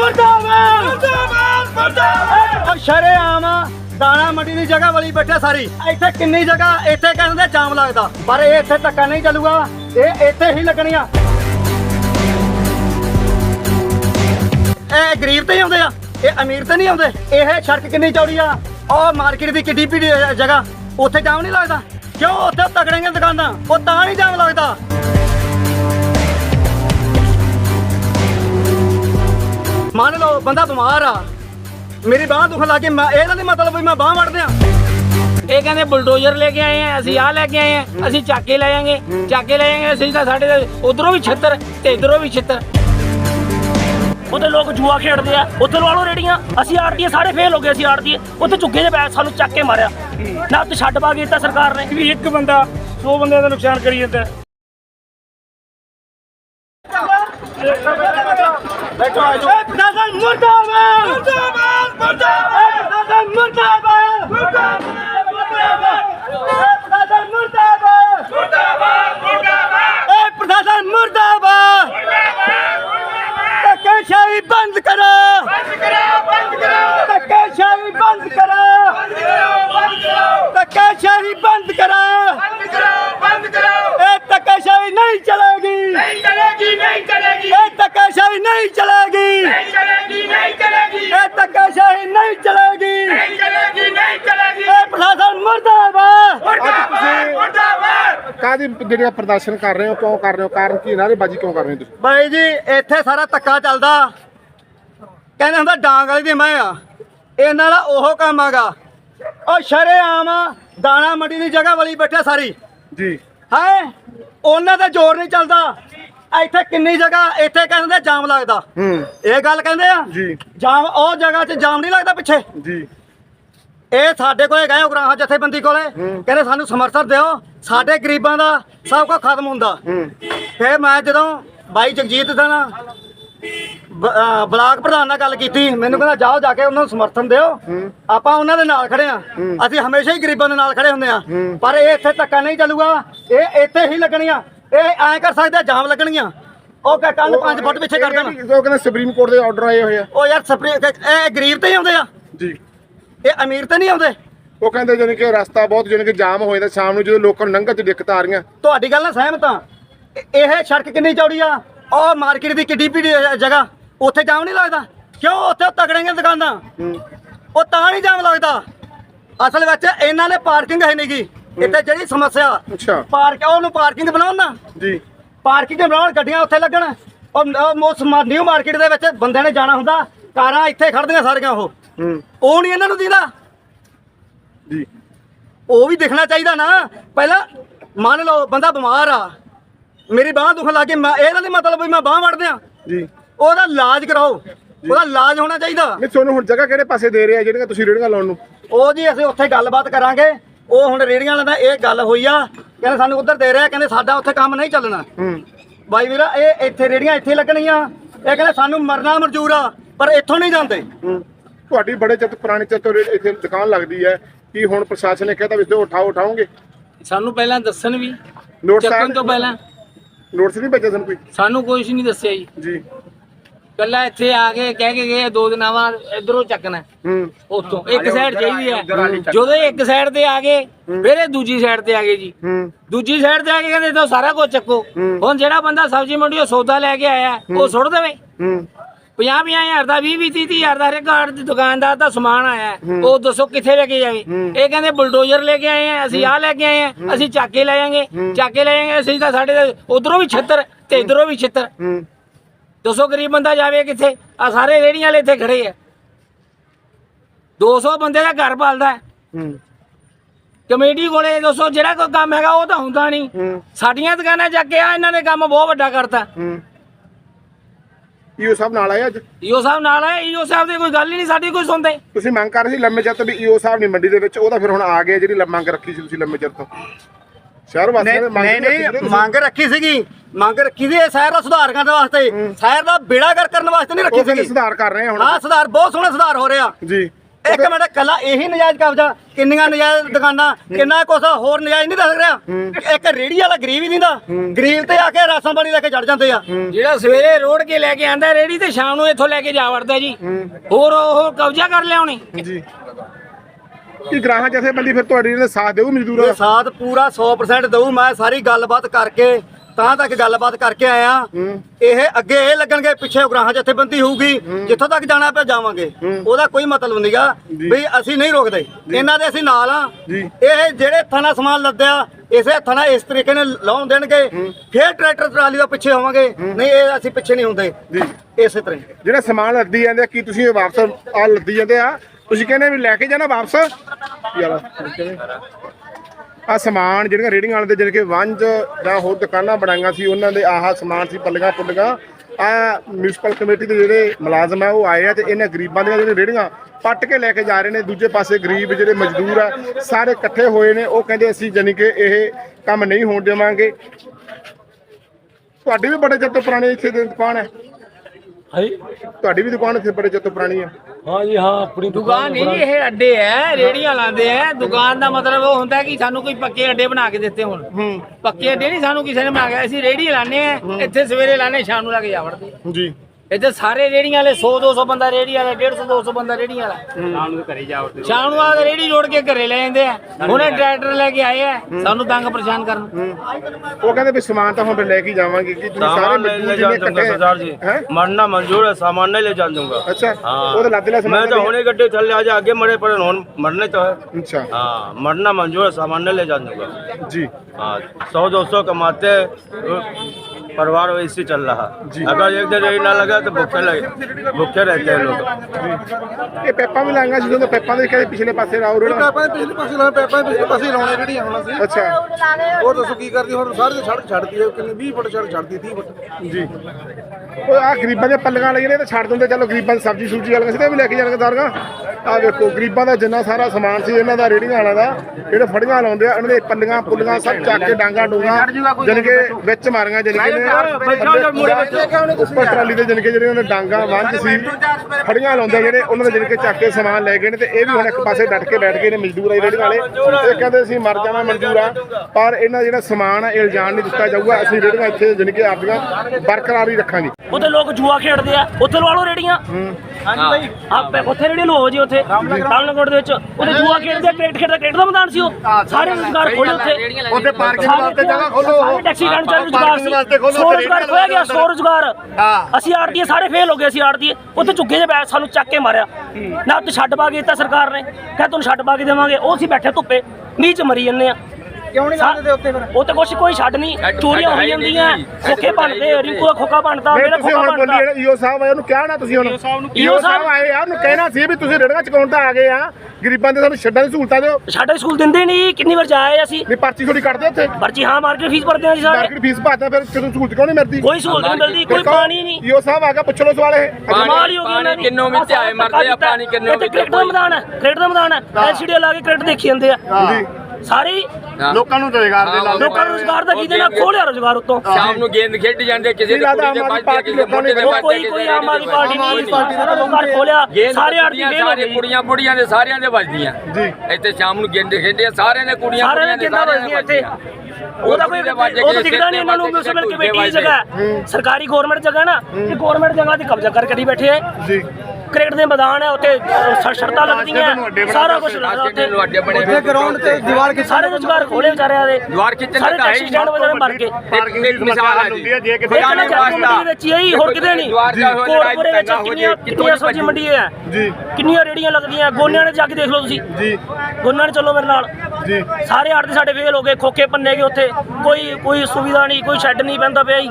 ਮੁਰਦਾਬਾਦ! ਮੁਰਦਾਬਾਦ ਮੁਰਦਾਬਾਦ! ਸ਼ਰੇਆਮ ਦਾਣਾ ਮੰਡੀ ਦੀ ਜਗ੍ਹਾ ਵਾਲੀ ਬੈਠੇ ਸਾਰੀ। ਇੱਥੇ ਕਿੰਨੀ ਜਗ੍ਹਾ ਇੱਥੇ ਕਹਿੰਦੇ ਜਾਮ ਲੱਗਦਾ। ਪਰ ਇਹ ਇੱਥੇ ਧੱਕਾ ਨਹੀਂ ਚੱਲੂਗਾ ਇਹ ਇੱਥੇ ਹੀ ਲੱਗਣੀਆਂ ਇਹ ਗਰੀਬ ਤੇ ਹੀ ਆਉਂਦੇ ਆ ਇਹ ਅਮੀਰ ਤੇ ਨਹੀਂ ਆਉਂਦੇ। ਇਹ ਸੜਕ ਕਿੰਨੀ ਚੌੜੀ ਆ ਉਹ ਮਾਰਕੀਟ ਦੀ ਕਿੱਡੀ ਪੀੜੀ ਜਗ੍ਹਾ ਉੱਥੇ ਜਾਮ ਨਹੀਂ ਲੱਗਦਾ। ਕਿਉਂ ਉੱਥੇ ਤਗੜੀਆਂ ਦੁਕਾਨਾਂ ਉਹ ਤਾਂ ਨਹੀਂ ਜਾਮ ਲੱਗਦਾ। ਮੰਨ ਲਓ ਬੰਦਾ ਬਿਮਾਰ ਆ ਮੇਰੀ ਬਾਹ ਦੁਖਣ ਲੱਗ ਗਈ ਮੈਂ ਇਹਦਾ ਨਹੀਂ ਮਤਲਬ ਵੀ ਮੈਂ ਬਾਹ ਵੜ ਦਿਆਂ। ਇਹ ਕਹਿੰਦੇ ਬੁਲਡੋਜ਼ਰ ਲੈ ਕੇ ਆਏ ਆ ਅਸੀਂ ਆ ਲੈ ਕੇ ਆਏ ਆ ਅਸੀਂ ਚੱਕ ਕੇ ਲੈ ਜਾਾਂਗੇ ਚੱਕ ਕੇ ਲੈ ਜਾਾਂਗੇ ਅਸੀਂ ਤਾਂ ਸਾਡੇ ਉਧਰੋਂ ਵੀ ਛਿੱਤਰ ਤੇ ਇਧਰੋਂ ਵੀ ਛਿੱਤਰ। ਉੱਥੇ ਲੋਕ ਜੂਆ ਖੇਡਦੇ ਆ ਉੱਥੇ ਲਵਾ ਲਓ ਰੇੜੀਆਂ ਅਸੀਂ ਆੜਤੀਏ ਸਾਰੇ ਫੇਲ ਹੋ ਗਏ ਅਸੀਂ ਆੜਤੀਏ। ਉੱਥੇ ਝੁੱਗੇ ਦੇ ਬੈਠ ਸਾਨੂੰ ਚੱਕ ਕੇ ਮਾਰਿਆ। ਨਾ ਉੱਥੇ ਛੱਡ ਪਾ ਕੀਤਾ ਸਰਕਾਰ ਨੇ। ਵੀ ਇੱਕ ਬੰਦਾ 100 ਬੰਦਿਆਂ ਦਾ ਨੁਕਸਾਨ ਕਰੀ ਜਾਂਦਾ। ਬੈਠੋ ਆਜੋ ਪ੍ਰਸ਼ਾਸਨ ਮੁਰਦਾਬਾਦ ਮੁਰਦਾਬਾਦ ਮੁਰਦਾਬਾਦ ਪ੍ਰਸ਼ਾਸਨ ਮੁਰਦਾਬਾਦ ਮੁਰਦਾਬਾਦ ਪ੍ਰਸ਼ਾਸਨ ਮੁਰਦਾਬਾਦ ਮੁਰਦਾਬਾਦ ਮੁਰਦਾਬਾਦ ਏ ਪ੍ਰਸ਼ਾਸਨ ਮੁਰਦਾਬਾਦ ਧੱਕੇਸ਼ਾਹੀ ਬੰਦ ਕਰੋ ਬੰਦ ਕਰੋ ਬੰਦ ਕਰੋ ਧੱਕੇਸ਼ਾਹੀ ਬੰਦ ਕਰੋ ਬੰਦ ਕਰੋ ਬੰਦ ਕਰੋ ਧੱਕੇਸ਼ਾਹੀ ਬੰਦ ਕਰੋ ਬੰਦ ਕਰੋ ਬੰਦ ਕਰੋ ਇਹ ਧੱਕੇਸ਼ਾਹੀ ਨਹੀਂ ਚਲੇਗੀ ਨਹੀਂ ਚਲੇਗੀ ਨਹੀਂ ਚਲੇਗੀ ਇਹ ਧੱਕੇਸ਼ਾਹੀ ਨਹੀਂ ਚਲੇਗੀ ਨਹੀਂ ਚਲੇਗੀ ਨਹੀਂ ਚਲੇਗੀ ਇਹ ਧੱਕੇਸ਼ਾਹੀ ਨਹੀਂ ਚਲੇਗੀ ਨਹੀਂ ਚਲੇਗੀ ਨਹੀਂ ਚਲੇਗੀ ਇਹ ਪ੍ਰਸ਼ਾਸਨ ਮੁਰਦਾਬਾਦ ਮੁਰਦਾਬਾਦ ਮੁਰਦਾਬਾਦ ਕਾਦੀ ਜਿਹੜਾ ਪ੍ਰਦਰਸ਼ਨ ਕਰ ਰਹੇ ਹੋ ਕਿਉਂ ਕਰ ਰਹੇ ਹੋ? ਕਾਰਨ ਕੀ ਨਾਰੇਬਾਜ਼ੀ ਕਿਉਂ ਕਰ ਰਹੇ ਹੋ ਤੁਸੀਂ? ਬਾਈ ਜੀ ਇੱਥੇ ਸਾਰਾ ਧੱਕਾ ਚੱਲਦਾ। ਕਹਿੰਦੇ ਹੁੰਦਾ ਡਾਂਗ ਵਾਲੀ ਦੀ ਮੈਂ ਆ। ਇਹਨਾਂ ਦਾ ਉਹ ਕੰਮ ਆਗਾ। ਉਹ ਸ਼ਰੇਆਮ ਦਾਣਾ ਮੰਡੀ ਦੀ ਜਗ੍ਹਾ ਵਾਲੀ ਬੈਠੇ ਸਾਰੀ। ਜੀ। ਹੈ? ਉਹਨਾਂ ਦਾ ਜ਼ੋਰ ਨਹੀਂ ਚੱਲਦਾ। ਇੱਥੇ ਕਿੰਨੀ ਜਗ੍ਹਾ ਇੱਥੇ ਕਹਿੰਦੇ ਜਾਮ ਲੱਗਦਾ। ਹੂੰ। ਇਹ ਗੱਲ ਕਹਿੰਦੇ ਆ? ਜੀ। ਜਾਮ ਉਹ ਜਗ੍ਹਾ 'ਚ ਜਾਮ ਨਹੀਂ ਲੱਗਦਾ ਪਿੱਛੇ? ਜੀ। ਇਹ ਸਾਡੇ ਕੋਲੇ ਗਏ ਉਗਰਾਹਾਂ ਜਥੇਬੰਦੀ ਕੋਲੇ। ਕਹਿੰਦੇ ਸਾਨੂੰ ਸਮਰਥਨ ਦਿਓ ਸਾਡੇ ਗਰੀਬਾਂ ਦਾ ਸਭ ਕੁਝ ਖਤਮ ਹੁੰਦਾ। ਫਿਰ ਮੈਂ ਜਦੋਂ ਬਾਈ ਜਗਜੀਤ ਦਾ ਨਾ ਬਲਾਕ ਪ੍ਰਧਾਨ ਨਾਲ ਗੱਲ ਕੀਤੀ ਮੈਨੂੰ ਕਹਿੰਦਾ ਜਾਓ ਜਾ ਕੇ ਉਹਨਾਂ ਨੂੰ ਸਮਰਥਨ ਦਿਓ। ਆਪਾਂ ਉਹਨਾਂ ਦੇ ਨਾਲ ਖੜੇ ਆ। ਅਸੀਂ ਹਮੇਸ਼ਾ ਹੀ ਗਰੀਬਾਂ ਦੇ ਨਾਲ ਖੜੇ ਹੁੰਦੇ ਆ। ਪਰ ਇਹ ਇੱਥੇ ਧੱਕਾ ਨਹੀਂ ਚੱਲੂਗਾ। ਇਹ ਇੱਥੇ ਹੀ ਲੱਗਣੀਆਂ। ਇਹ ਐਂ ਕਰ ਸਕਦੇ ਜਾਮ ਲੱਗਣੀਆਂ। ਉਹ ਕਹ ਕੰਨ 5 ਫੁੱਟ ਪਿੱਛੇ ਕਰ ਦੇਣ। ਉਹ ਕਹਿੰਦੇ ਸੁਪਰੀਮ ਕੋਰਟ ਦੇ ਆਰਡਰ ਆਏ ਹੋਏ ਆ। ਉਹ ਯਾਰ ਸਪਰੀ ਇਹ ਗਰੀਬ ਤੇ ਹੀ ਆਉਂਦੇ ਆ। ਜੀ। ਇਹ ਅਮੀਰ ਤੇ ਨਹੀਂ ਆਉਂਦੇ? ਉਹ ਕਹਿੰਦੇ ਜਾਨੀ ਕਿ ਰਸਤਾ ਬਹੁਤ ਜਾਨੀ ਕਿ ਜਾਮ ਹੋ ਜਾਂਦਾ ਸ਼ਾਮ ਨੂੰ ਜਦੋਂ ਲੋਕਾਂ ਨੂੰ ਲੰਘਣ ਚ ਦਿੱਕਤ ਆ ਰਹੀਆਂ। ਤੁਹਾਡੀ ਗੱਲ ਨਾਲ ਸਹਿਮਤ ਆ ਇਹ- ਸੜਕ ਕਿੰਨੀ ਚੌੜੀ ਆ? ਉਹ ਮਾਰਕੀਟ ਦੀ ਕਿੱਡੀ ਪੀੜੀ ਜਗ੍ਹਾ। ਉੱਥੇ ਜਾਮ ਨਹੀਂ ਲੱਗਦਾ? ਕਿਉਂ? ਉੱਥੇ ਤਗੜੀਆਂ ਦੁਕਾਨਾਂ। ਉਹ ਤਾਂ ਨਹੀਂ ਜਾਮ ਲੱਗਦਾ। ਅਸਲ ਵਿੱਚ ਇਹਨਾਂ ਨੇ ਪਾਰਕਿੰਗ ਹੈ ਨਹੀਂਗੀ ਇੱਥੇ ਜਿਹੜੀ ਸਮੱਸਿਆ ਅੱਛਾ। ਪਾਰਕ ਉਹਨੂੰ ਪਾਰਕਿੰਗ ਬਣਾਉਣ ਨਾ। ਜੀ। ਪਾਰਕਿੰਗ ਬਣਾਉਣ ਗੱਡੀਆਂ ਉੱਥੇ ਲੱਗਣ। ਉਹ ਮੋਸ ਨਿਊ ਮਾਰਕੀਟ ਦੇ ਵਿੱਚ ਬੰਦੇ ਨੇ ਜਾਣਾ ਹੁੰਦਾ। ਕਾਰਾਂ ਇੱਥੇ ਖੜਦੀਆਂ ਸਾਰੀਆਂ ਉਹ। ਹੂੰ ਉਹ ਨਹੀਂ ਇਹਨਾਂ ਨੂੰ ਦਿੰਦਾ। ਜੀ। ਉਹ ਵੀ ਦਿਖਣਾ ਚਾਹੀਦਾ ਨਾ। ਪਹਿਲਾਂ ਮੰਨ ਲਓ ਬੰਦਾ ਬਿਮਾਰ ਆ। ਮੇਰੀ ਬਾਹ ਦੁਖਣ ਲੱਗ ਗਈ। ਮੈਂ ਇਹਦਾ ਨਹੀਂ ਮਤਲਬ ਵੀ ਮੈਂ ਬਾਹ ਵੜ ਦਿਆਂ। ਜੀ। ਉਹਦਾ ਇਲਾਜ ਕਰਾਓ। ਉਹਦਾ ਇਲਾਜ ਹੋਣਾ ਚਾਹੀਦਾ। ਨਹੀਂ ਤੁਹਾਨੂੰ ਹੁਣ ਜਗ੍ਹਾ ਕਿਹੜੇ ਪਾਸੇ ਦੇ ਰਹੇ ਜਿਹੜੀਆਂ ਤੁਸੀਂ ਰੇੜੀਆਂ ਲਾਉਣ ਨੂੰ? ਉਹ ਜੀ ਅਸੀਂ ਉੱਥੇ ਗੱਲਬਾਤ ਕਰਾਂਗੇ। ਉਹ ਹੁਣ ਰੇੜੀਆਂ ਵਾਲਿਆਂ ਦਾ ਇਹ ਗੱਲ ਹੋਈ ਆ। ਕਹਿੰਦੇ ਸਾਨੂੰ ਉੱਧਰ ਦੇ ਰਿਹਾ। ਕਹਿੰਦੇ ਸਾਡਾ ਉੱਥੇ ਕੰਮ ਨਹੀਂ ਚੱਲਣਾ। ਹੂੰ। ਬਾਈ ਵੀਰਾ ਇਹ ਇੱਥੇ ਰੇੜੀਆਂ ਇੱਥੇ ਲੱਗਣੀਆਂ। ਇਹ ਕਹਿੰਦੇ ਸਾਨੂੰ ਮਰਨਾ ਮਨਜ਼ੂਰ ਆ ਪਰ ਇੱਥੋਂ ਨਹੀਂ ਜਾਂਦੇ। ਹੂੰ। ਤੁਹਾਡੀ ਬੜੇ ਚਿਰ ਤੋਂ ਪੁਰਾਣੇ ਚਿਰ ਤੋਂ ਇੱਥੇ ਦੁਕਾਨ ਲੱਗਦੀ ਹੈ ਕੀ ਹੁਣ ਪ੍ਰਸ਼ਾਸਨ ਨੇ ਕਹਿਤਾ ਵੀ ਇੱਥੇ ਉਠਾਓ ਉਠਾਓਗੇ? ਸਾਨੂੰ ਪਹਿਲਾਂ ਦੱਸਣ ਵੀ ਨੋਟਿਸ ਚੱਕਣ ਤੋਂ ਪਹਿਲਾਂ। ਨੋਟਿਸ ਨਹੀਂ ਭੇਜਿਆ ਸਾਨੂੰ ਕੋਈ? ਸਾਨੂੰ ਕੁਝ ਨਹੀਂ ਦੱਸਿਆ ਜੀ। ਜੀ। ਕੱਲਾ ਇੱਥੇ ਆ ਕੇ ਕਹਿ ਕੇ ਗਏ ਦੋ ਦਿਨਾਂ ਬਾਅਦ ਇਧਰੋਂ ਚੱਕਣਾ। ਹੂੰ। ਉੱਥੋਂ ਇੱਕ ਸਾਈਡ ਚਾਹੀਦੀ ਹੈ ਜਦੋਂ ਇੱਕ ਸਾਈਡ ਤੇ ਆ ਗਏ ਫਿਰ ਇਹ ਦੂਜੀ ਸਾਈਡ ਤੇ ਆ ਗਏ ਜੀ। ਹੂੰ। ਦੂਜੀ ਸਾਈਡ ਤੇ ਆ ਕੇ ਕਹਿੰਦੇ ਤਾਂ ਸਾਰਾ ਕੁਝ ਚੱਕੋ। ਹੁਣ ਜਿਹੜਾ ਬੰਦਾ ਸਬਜ਼ੀ ਮੰਡੀੋਂ ਸੌਦਾ ਲੈ ਕੇ ਆਇਆ ਉਹ ਸੁੱਟ ਦੇਵੇ। ਹੂੰ। 50 ਪੰਜਾਹ ਹਜ਼ਾਰ ਦਾ 20 ਵੀਹ 30 ਹਜ਼ਾਰ ਦਾ ਰਿਕਾਰਡ ਦੀ ਦੁਕਾਨਦਾਰ ਦਾ ਸਮਾਨ ਆਇਆ। ਹੈ। ਉਹ ਦੱਸੋ ਕਿੱਥੇ ਲੈ ਕੇ ਜਾਵੇ? ਇਹ ਕਹਿੰਦੇ ਬੁਲਡੋਜ਼ਰ ਲੈ ਕੇ ਆਏ ਆ ਅਸੀਂ ਆ ਲੈ ਕੇ ਆਏ ਆ ਅਸੀਂ ਚੱਕ ਕੇ ਲੈ ਜਾਾਂਗੇ ਚੱਕ ਕੇ ਲੈ ਜਾਾਂਗੇ ਅਸੀਂ ਤਾਂ ਸਾਡੇ ਉਧਰੋਂ ਵੀ ਛਿੱਤਰ ਤੇ ਇਧਰੋਂ ਵੀ ਛਿੱਤਰ। ਹੂੰ। ਦੱਸੋ ਗਰੀਬ ਬੰਦਾ ਜਾਵੇ ਕਿੱਥੇ? ਆ ਸਾਰੇ ਰੇੜੀਆਂ ਵਾਲੇ ਇੱਥੇ ਖੜੇ ਆ। 200 ਬੰਦੇ ਦਾ ਘਰ ਪਾਲਦਾ ਹੈ। ਹੂੰ। ਕਮੇਟੀ ਕੋਲੇ ਦੱਸੋ ਜਿਹੜਾ ਕੋਈ ਕੰਮ ਹੈਗਾ ਉਹ ਤਾਂ ਹੁੰਦਾ ਨਹੀਂ। ਹੂੰ। ਸਾਡੀਆਂ ਦੁਕਾਨਾਂ ਚੱਕ ਕੇ ਆ ਇਹਨਾਂ ਨੇ ਕੰਮ ਬਹੁਤ ਵੱਡਾ ਕਰਤਾ। ਹੂੰ। ਈਓ ਸਾਹਿਬ ਨਾਲ ਆਏ ਅੱਜ? ਈਓ ਸਾਹਿਬ ਨਾਲ ਹੈ ਈਓ ਸਾਹਿਬ ਦੀ ਕੋਈ ਗੱਲ ਹੀ ਨਹੀਂ ਸਾਡੀ ਕੋਈ ਸੁਣਦੇ। ਤੁਸੀਂ ਮੰਗ ਕਰ ਰਹੇ ਸੀ ਲੰਮੇ ਚਿਰ ਤੋਂ ਵੀ ਈਓ ਸਾਹਿਬ ਨਹੀਂ ਮੰਡੀ ਦੇ ਵਿੱਚ ਉਹਦਾ ਫਿਰ ਹੁਣ ਆ ਗਏ ਜਿਹੜੀ ਮੰਗ ਰੱਖੀ ਸੀ ਤੁਸੀਂ ਲੰਮੇ ਚਿਰ ਤੋਂ। ਸ਼ਹਿਰ ਵਾਸੀਆਂ ਨੇ ਮੰਗ ਨਹੀਂ ਨਹੀਂ। ਮੰਗ ਰੱਖੀ ਸੀਗੀ। ਮੰਗ ਰੱਖੀ ਸੀ ਇਹ ਸ਼ਹਿਰ ਦਾ ਸੁਧਾਰ ਕਰਨ ਵਾਸਤੇ। ਸ਼ਹਿਰ ਦਾ ਬੇੜਾ ਕਰ ਕਰਨ ਵਾਸਤੇ ਨਹੀਂ ਉਹ ਰੱਖੀ ਸੀਗੀ। ਸੁਧਾਰ ਕਰ ਰਹੇ ਹੁਣ। ਹਾਂ ਸੁਧਾਰ ਬਹੁਤ ਸੋਹਣਾ ਸੁਧਾਰ ਹੋ ਰਿਹਾ। ਜੀ। ਇੱਕ ਮਿੰਟ ਕੱਲਾ ਇਹੀ ਨਜਾਇਜ਼ ਕਬਜ਼ਾ ਕਿੰਨੀਆਂ ਨਜਾਇਜ਼ ਦੁਕਾਨਾਂ ਕਿੰਨਾ ਕੁਛ ਹੋਰ ਨਜਾਇਜ਼ ਨਹੀਂ ਦੱਸ ਰਿਹਾ। ਇੱਕ ਰੇੜੀ ਵਾਲਾ ਗਰੀਬ ਹੀ ਨਹੀਂਦਾ ਗਰੀਬ ਤੇ ਆ ਕੇ ਰਾਸ਼ਨ ਪਾਣੀ ਲੈ ਕੇ ਚੜ ਜਾਂਦੇ ਆ। ਜਿਹੜਾ ਸਵੇਰੇ ਰੋੜ ਕੇ ਲੈ ਕੇ ਆਂਦਾ ਰੇੜੀ ਤੇ ਸ਼ਾਮ ਨੂੰ ਇੱਥੋਂ ਲੈ ਕੇ ਜਾ ਵੜਦਾ ਜੀ। ਹੋਰ ਉਹ ਕਬਜ਼ਾ ਕਰ ਲਿਆ ਉਹਨੇ। ਜੀ। ਕੀ ਗ੍ਰਾਹਕ ਜਥੇਬੰਦੀ ਫਿਰ ਤੁਹਾਡੀ ਸਾਥ ਦੇਊ ਮਜ਼ਦੂਰਾਂ ਦਾ? ਸਾਥ ਪੂਰਾ 100% ਦਊ ਮੈਂ ਸਾਰੀ ਗੱਲਬਾਤ ਕਰਕੇ ਤਾਂ ਤੱਕ ਗੱਲਬਾਤ ਕਰਕੇ ਆਇਆ। ਇਹ ਅੱਗੇ ਇਹ ਲੱਗਣਗੇ ਪਿੱਛੇ ਉਗਰਾਹਾਂ ਜਥੇਬੰਦੀ ਹੋਊਗੀ। ਜਿੱਥੋਂ ਤੱਕ ਜਾਣਾ ਪਿਆ ਜਾਵਾਂਗੇ। ਉਹਦਾ ਕੋਈ ਮਤਲਬ ਨਹੀਂਗਾ ਵੀ ਅਸੀਂ ਨਹੀਂ ਰੋਕਦੇ। ਇਹਨਾਂ ਦੇ ਅਸੀਂ ਨਾਲ ਆ। ਇਹ ਜਿਹੜੇ ਥਾਣਾ ਸਮਾਨ ਲੱਦਿਆ ਇਸੇ ਥਾਣਾ ਇਸ ਤਰੀਕੇ ਨਾਲ ਲਾਉਣ ਦੇਣਗੇ। ਫਿਰ ਟਰੈਕਟਰ ਟਰਾਲੀ ਦਾ ਪਿੱਛੇ ਹੋਵਾਂਗੇ। ਨਹੀਂ ਇਹ ਅਸੀਂ ਪਿੱਛੇ ਨਹੀਂ ਹੁੰਦੇ। ਇਸੇ ਤਰ੍ਹਾਂ। ਜਿਹੜਾ ਸਮਾਨ ਲੱਦੀ ਜਾਂਦੇ ਕੀ ਤੁਸੀਂ ਇਹ ਵਾਪਸ ਆ ਲੱਦੀ ਜਾਂਦੇ ਆ? ਤੁਸੀਂ ਕਹਿੰਦੇ ਵੀ ਲੈ ਕੇ ਜਾਣਾ ਵਾਪਸ? ਯਾਰ ਆ ਸਮਾਨ ਜਿਹੜੀਆਂ ਰੇੜੀਆਂ ਵਾਲੇ ਦੇ ਜਿਹੜੇ ਕਿ ਵੰਜ ਜਾਂ ਹੋਰ ਦੁਕਾਨਾਂ ਬਣਾਈਆਂ ਸੀ, ਉਹਨਾਂ ਦੇ ਆਹ ਸਮਾਨ ਸੀ, ਪੱਲੀਆਂ ਪੁੱਲੀਆਂ। ਆ ਮਿਊਨਿਸਪਲ ਕਮੇਟੀ ਦੇ ਜਿਹੜੇ ਮੁਲਾਜ਼ਮ ਆ, ਉਹ ਆਏ ਆ ਤੇ ਇਹਨਾਂ ਗਰੀਬਾਂ ਦੀਆਂ ਜਿਹੜੀਆਂ ਰੇੜੀਆਂ ਪੱਟ ਕੇ ਲੈ ਕੇ ਜਾ ਰਹੇ ਨੇ। ਦੂਜੇ ਪਾਸੇ ਗਰੀਬ ਜਿਹੜੇ ਮਜ਼ਦੂਰ ਆ, ਸਾਰੇ ਇਕੱਠੇ ਹੋਏ ਨੇ। ਉਹ ਕਹਿੰਦੇ ਅਸੀਂ ਜਾਨੀ ਕਿ ਇਹ ਕੰਮ ਨਹੀਂ ਹੋਣ ਦੇਵਾਂਗੇ। ਤੁਹਾਡੀ ਵੀ ਬੜੇ ਚਿਰ ਤੋਂ ਪੁਰਾਣੀ ਇੱਥੇ ਦੀ ਦੁਕਾਨ ਹੈ। ਹਾਂਜੀ? ਤੁਹਾਡੀ ਵੀ ਦੁਕਾਨ ਇੱਥੇ ਬੜੇ ਚਿਰ ਪੁਰਾਣੀ ਹੈ। ਹਾਂ ਜੀ ਹਾਂ ਆਪਣੀ ਦੁਕਾਨ ਨਹੀਂ ਜੀ ਇਹ ਅੱਡੇ ਐ ਰੇੜੀਆਂ ਲਾਉਂਦੇ ਐ ਦੁਕਾਨ ਦਾ ਮਤਲਬ ਉਹ ਹੁੰਦਾ ਕਿ ਸਾਨੂੰ ਕੋਈ ਪੱਕੇ ਅੱਡੇ ਬਣਾ ਕੇ ਦਿੱਤੇ ਹੁਣ। ਪੱਕੇ ਅੱਡੇ ਨਹੀਂ ਸਾਨੂੰ ਕਿਸੇ ਨੇ ਬਣਾ ਕੇ ਅਸੀਂ ਰੇੜੀ ਲਾਣੇ ਆ ਇੱਥੇ ਸਵੇਰੇ ਲਾਣੇ ਸ਼ਾਮ ਨੂੰ ਲਾ ਕੇ ਜਾ ਵੜਦੇ ਜੀ। ਇੱਥੇ ਸਾਰੇ ਰੇੜੀਆਂ ਵਾਲੇ 100 200 ਬੰਦਾ ਰੇੜੀ ਵਾਲਾ 150 200 ਬੰਦਾ ਰੇੜੀਆਂ ਵਾਲਾ। ਸ਼ਾਮ ਨੂੰ ਆ ਕੇ ਰੇੜੀ ਰੋੜ ਕੇ ਘਰੇ ਲੈ ਜਾਂਦੇ ਆ। ਉਹਨੇ ਟਰੈਕਟਰ ਲੈ ਕੇ ਆਏ ਆ ਸਾਨੂੰ ਤੰਗ ਪਰੇਸ਼ਾਨ ਕਰਨ। ਉਹ ਕਹਿੰਦੇ ਵੀ ਸਮਾਨ ਤਾਂ ਹੁਣ ਲੈ ਕੇ ਜਾਵਾਂਗੇ ਕਿ ਤੁਸੀਂ ਸਾਰੇ ਮਜ਼ਦੂਰ ਜਿਵੇਂ ਇਕੱਠੇ ਸਰਦਾਰ ਜੀ। ਮਰਨਾ ਮਨਜ਼ੂਰ ਹੈ ਸਾਮਾਨ ਨਹੀਂ ਲੈ ਜਾ ਜਾਊਂਗਾ ਅੱਛਾ ਉਹ ਤਾਂ ਲੱਦ ਲੈ ਸਮਾਨ ਮੈਂ ਤਾਂ ਹੁਣੇ ਗੱਡੇ ਥੱਲੇ ਆ ਜਾ ਅੱਗੇ ਮਰੇ ਪਰ ਹੁਣ ਮਰਨੇ ਤਾਂ ਹੈ। ਅੱਛਾ। ਹਾਂ ਮਰਨਾ ਮਨਜ਼ੂਰ ਹੈ ਸਾਮਾਨ ਨਹੀਂ ਲੈ ਜਾ ਜਾਊਂਗਾ ਜੀ। ਹਾਂ 100 200 ਕਮਾਤੇ परिवार वैसे चल रहा जी। अगर एक दिन यही ना लगा तो भूखे लगे भूखे रहते हैं लोग ਇਹ ਪੈਪਾਂ ਵੀ ਲਾਈਆਂ ਸੀ ਜਦੋਂ ਪੈਪਾਂ ਦੇ ਕਹਿੰਦੇ ਪਿਛਲੇ ਪਾਸੇ ਰਾਉ ਰੇੜਾ ਪੈਪਾਂ ਦੇ ਪਿਛਲੇ ਪਾਸੇ ਲਾਉਣੇ ਪੈਪਾਂ ਦੇ ਪਿਛਲੇ ਪਾਸੇ ਹੀ ਲਾਉਣੇ ਜਿਹੜੀਆਂ ਹੁਣ ਅਸੀਂ ਅੱਛਾ ਹੋਰ ਦੱਸੋ ਕੀ ਕਰਦੀ ਹੁਣ ਸਾਰੇ ਤੇ ਸੜਕ ਛੱਡਦੀ ਹੈ ਕਿੰਨੇ 20 ਫੁੱਟ ਸੜਕ ਛੱਡਦੀ 30 ਫੁੱਟ ਜੀ ਉਹ ਆ ਗਰੀਬਾਂ ਦੇ ਪੱਲੀਆਂ ਲਈਆਂ ਨੇ ਤਾਂ ਛੱਡ ਦਿੰਦੇ ਚਲੋ ਗਰੀਬਾਂ ਦੀ ਸਬਜ਼ੀ ਸੂਜੀ ਵਾਲੀਆਂ ਸੀ ਤੇ ਵੀ ਲੈ ਕੇ ਜਾਣਗੇ ਦਾਰਗਾ ਆ ਵੇਖੋ ਗਰੀਬਾਂ ਦਾ ਜਿੰਨਾ ਸਾਰਾ ਸਮਾਨ ਸੀ ਇਹਨਾਂ ਦਾ ਰੇੜੀਆਂ ਵਾਲਾ ਦਾ ਜਿਹੜੇ ਫੜੀਆਂ ਲਾਉਂਦੇ ਆ ਇਹਨਾਂ ਦੇ ਪੱਲੀਆਂ ਪੁੱਲੀਆਂ ਸਭ ਚੱਕ ਕੇ ਡਾਂਗਾ ਡੂੰਗਾ ਜਾਣੀ ਕਿ ਵਿੱਚ ਮਾਰੀਆਂ ਜਾਣੀ ਕਿ ਉੱਪਰ ਟਰਾਲੀ ਤੇ ਜਾਣੀ ਕਿ ਜਿਹੜੇ ਉਹਨਾਂ ਡਾਂਗਾ ਵੰਜ ਸੀ ਫੜੀਆਂ ਲਾਉਂਦੇ ਜਿਹੜੇ ਉਹਨਾਂ ਦੇ ਜਾਣੀ ਕਿ ਚੱਕ ਕੇ ਸਮਾਨ ਲੈ ਗਏ ਨੇ ਤੇ ਇਹ ਵੀ ਹੁਣ ਇੱਕ ਪਾਸੇ ਡਟ ਕੇ ਬੈਠ ਗਏ ਨੇ ਮਜ਼ਦੂਰ ਆ ਰੇੜੀਆਂ ਵਾਲੇ ਇਹ ਕਹਿੰਦੇ ਅਸੀਂ ਮਰ ਜਾਣਾ ਮਜ਼ਦੂਰ ਆ ਪਰ ਇਹਨਾਂ ਜਿਹੜਾ ਸਮਾਨ ਆ ਇਲਜ਼ਾਮ ਨਹੀਂ ਦਿੱਤਾ ਜਾਊਗਾ। ਅਸੀਂ ਰੇੜੀਆਂ ਇੱਥੇ ਜਾਣੀ ਕਿ ਆਪਣੀਆਂ ਬਰਕਰਾਰ ਹੀ ਰੱਖਾਂਗੇ। ਉੱਥੇ ਲੋਕ ਜੂਆ ਖੇਡਦੇ ਆ ਉੱਥੇ ਲਵਾ ਲਓ ਰੇੜੀਆਂ ਹਾਂਜੀ ਭਾਈ ਆ ਉੱਥੇ ਰੇੜੀ ਲਵਾਓ ਜੀ ਉੱਥੇ ਰਾਮਨਗਰ। ਦੇ ਵਿੱਚ। ਉੱਥੇ ਜੂਆ ਖੇਡਦੇ ਆ ਕ੍ਰਿਕਟ ਖੇਡਦਾ ਕ੍ਰਿਕਟ ਦਾ ਮੈਦਾਨ ਸੀ ਉਹ। ਸਾਰੇ ਰੁਜ਼ਗਾਰ ਖੋਲੇ ਉੱਥੇ। ਉੱਥੇ ਪਾਰਕਿੰਗ ਵਾਸਤੇ ਜਗ੍ਹਾ ਖੋਲੋ ਸਾਰੇ ਟੈਕਸੀ ਸਟੈਂਡ ਚ ਰੁਜ਼ਗਾਰ ਸੀ। ਰੁਜ਼ਗਾਰ ਖੋਇਆ ਗਿਆ 100 ਰੁਜ਼ਗਾਰ। ਅਸੀਂ ਆੜਤੀਏ ਸਾਰੇ ਫੇਲ ਹੋ ਗਏ ਅਸੀਂ ਆੜਤੀਏ ਉੱਥੇ ਝੁੱਗੇ ਦੇ ਬੈਠ ਸਾਨੂੰ ਚੱਕ ਕੇ ਮਾਰਿਆ। ਨਾ ਉੱਥੇ ਛੱਡ ਪਾ ਕੇ ਦਿੱਤਾ ਸਰਕਾਰ ਨੇ। ਕਹੇ ਤੁਹਾਨੂੰ ਛੱਡ ਪਾ ਕੇ ਦੇਵਾਂਗੇ। ਉਹ ਅਸੀਂ ਬੈਠੇ ਧੁੱਪੇ ਮੀਂਹ ਚ ਮਰੀ ਜੰਨੇ ਆ। ਕਿਉਂ ਨਹੀਂ ਲਾਉਂਦੇ ਉੱਤੇ ਫਿਰ? ਉਹ ਤੇ ਕੁਛ ਕੋਈ ਛੱਡ ਨਹੀਂ ਚੋਰੀਆਂ ਹੋਈ ਜਾਂਦੀਆਂ ਖੋਖੇ ਬਣਦੇ ਰਿੰਕੂ ਦਾ ਖੋਖਾ ਬਣਦਾ ਨਹੀਂ ਮੇਰਾ ਤੁਸੀਂ ਖੋਖਾ ਹੁਣ ਬੋਲੀ ਬਣਦਾ। ਜਿਹੜਾ ਈਓ ਸਾਹਿਬ ਆਇਆ ਉਹਨੂੰ ਕਿਹਾ ਨਾ ਤੁਸੀਂ ਹੁਣ। ਈਓ EO ਸਾਹਿਬ ਸਾਹਿਬ ਆਏ ਆ ਉਹਨੂੰ ਕਹਿਣਾ ਸੀ ਵੀ ਤੁਸੀਂ ਰੇੜੀਆਂ ਚਕਾਉਣ ਤਾਂ ਆ ਗਏ ਆ। ਗਰੀਬਾਂ ਦੇ ਸਾਨੂੰ ਛੱਡਾਂ ਦੀ ਸਹੂਲਤਾਂ ਦਿਓ। ਸਾਡੇ ਸਕੂਲ ਦਿੰਦੇ ਨਹੀਂ ਕਿੰਨੀ ਵਾਰ ਜਾਏ ਅਸੀਂ? ਨਹੀਂ ਪਰਚੀ ਥੋੜੀ ਕੱਟਦੇ ਉੱਥੇ। ਪਰਚੀ ਹਾਂ ਮਾਰ ਕੇ ਫੀਸ ਭਰਦੇ ਹਾਂ ਜੀ ਸਾਰੇ। ਮਾਰਕੀਟ ਫੀਸ ਭਰਦਾ ਫਿਰ ਕਿਉਂ ਸਹੂਲਤ ਕਿਉਂ ਨਹੀਂ ਮਿਲਦੀ? ਕੋਈ ਸਹੂਲਤ ਨਹੀਂ ਮਿਲਦੀ ਕੋਈ ਪਾਣੀ ਨਹੀਂ। ਈਓ ਸਾਹਿਬ ਆ ਗਿਆ ਪੁੱਛ ਲਓ ਸਵਾਲ ਇਹ। ਕਮਾਲ ਹੀ ਹੋ ਗਈ ਉਹਨਾਂ ਦੀ। ਕਿੰਨੋਂ ਵਿੱਚ ਆਏ ਮਰਦੇ ਆ, ਪਾਣੀ ਕਿੰਨੋਂ ਵਿੱਚ ਕ੍ਰਿਕਟ ਦਾ ਮੈਦਾਨ ਹੈ ਕ੍ਰਿਕਟ ਦਾ ਮੈਦਾਨ ਹੈ। ਐਲਸੀਡੀ ਲਾ ਕੇ ਕ੍ਰਿਕਟ ਦੇਖੀ ਜਾਂਦੇ ਆ। ਜੀ। ਸਾਰੇ ਲੋਕਾਂ ਨੂੰ ਰੋਜ਼ਗਾਰ ਦੇ ਲਾ ਲੋਕਾਂ ਨੂੰ ਰੋਜ਼ਗਾਰ ਦਾ ਕਿਹਦੇ ਨਾਲ ਖੋਲਿਆ ਰੋਜ਼ਗਾਰ ਉਤੋਂ। ਸ਼ਾਮ ਨੂੰ ਗੇਂਦ ਖੇਡੀ ਜਾਂਦੇ ਕਿਸੇ ਦੇ ਕੁੜੀ ਦੇ ਵੱਜਦੇ ਕਿਸੇ ਦੇ ਮੁੰਡੇ ਦੇ ਕੋਈ ਕੋਈ ਆਮ ਆਦਮੀ ਪਾਰਟੀ ਨਹੀਂ ਰੋਜ਼ਗਾਰ ਖੋਲਿਆ ਗੇਂਦ ਸਾਰੇ ਆੜਤੀ ਫੇਲ ਹੋ ਕੁੜੀਆਂ ਬੁੜੀਆਂ ਦੇ ਸਾਰਿਆਂ ਦੇ ਵੱਜਦੀਆਂ। ਜੀ। ਇੱਥੇ ਸ਼ਾਮ ਨੂੰ ਗੇਂਦ ਖੇਡਦੇ ਆ ਸਾਰਿਆਂ ਦੇ ਕੁੜੀਆਂ ਸਾਰਿਆਂ ਨੇ ਦੇ ਕਿੰਨਾ ਸਾਰਿਆਂ ਦੇ ਵੱਜਦੀਆਂ ਇੱਥੇ। ਉਹਦਾ ਕੋਈ ਉਹ ਤਾਂ ਦਿਖਦਾ ਨਹੀਂ ਇਹਨਾਂ ਨੂੰ ਮਿਊਨਿਸਪਲ ਕਮੇਟੀ ਦੀ ਜਗ੍ਹਾ। ਹੈ। ਸਰਕਾਰੀ ਗਵਰਨਮੈਂਟ ਜਗ੍ਹਾ ਨਾ ਤੇ ਗਵਰਨਮੈਂਟ ਜਗ੍ਹਾ ਤੇ ਕਬਜ਼ਾ ਕਰਕੇ ਬੈਠੇ। ਹੈ ਜੀ। ਕ੍ਰਿਕਟ ਦੇ ਮੈਦਾਨ ਹੈ ਉੱਥੇ ਸ਼ਰਤਾਂ ਲੱਗਦੀਆਂ ਸਾਰਾ ਕੁਝ ਲੱਗਦਾ ਉੱਥੇ। ਬਣੇ ਉੱਥੇ ਗਰਾਊਂਡ ਤੇ ਦੀਵਾਰ ਕੇ ਸਾਰੇ ਰੁਜ਼ਗਾਰ ਖੋਲੇ ਵਿਚਾਰਿਆਂ ਦੇ। ਦੀਵਾਰ ਖਿੱਚਣ ਸਾਰੇ ਦਾ ਹੀ ਸਟੈਂਡ ਵਗੈਰਾ ਮਰ ਗਏ। ਪਾਰਕਿੰਗ ਦੀ ਮਿਸਾਲ ਹੈ ਹੁੰਦੀ ਹੈ ਜੇ ਕਿਸੇ ਇੱਕ ਨਾ ਮੰਡੀ ਵਿੱਚ ਹੀ ਹੋਰ ਕਿਤੇ ਨਹੀਂ ਦਾ ਕੋਟਪੁਰੇ ਵਿੱਚ ਕਿੰਨੀਆਂ ਕਿੰਨੀਆਂ ਸਬਜ਼ੀ ਮੰਡੀਆਂ ਹੈ? ਜੀ। ਕਿੰਨੀਆਂ ਰੇੜੀਆਂ ਲੱਗਦੀਆਂ? ਗੋਨਿਆਂ ਨੇ ਜਾ ਕੇ ਦੇਖ ਲਓ ਤੁਸੀਂ। ਜੀ। ਗੋਨਿਆਂ ਨੇ ਚੱਲੋ ਮੇਰੇ ਨਾਲ। ਜੀ। ਸਾਰੇ ਆੜਤੀ ਸਾਡੇ ਫੇਲ ਹੋ ਗਏ ਖੋਕੇ ਪੰਨੇ ਗਏ ਉੱਥੇ। ਕੋਈ ਕੋਈ ਸੁਵਿਧਾ ਨਹੀਂ ਕੋਈ ਸ਼ੈੱਡ ਨਹੀਂ ਪੈਂਦਾ ਪਿਆ ਜੀ।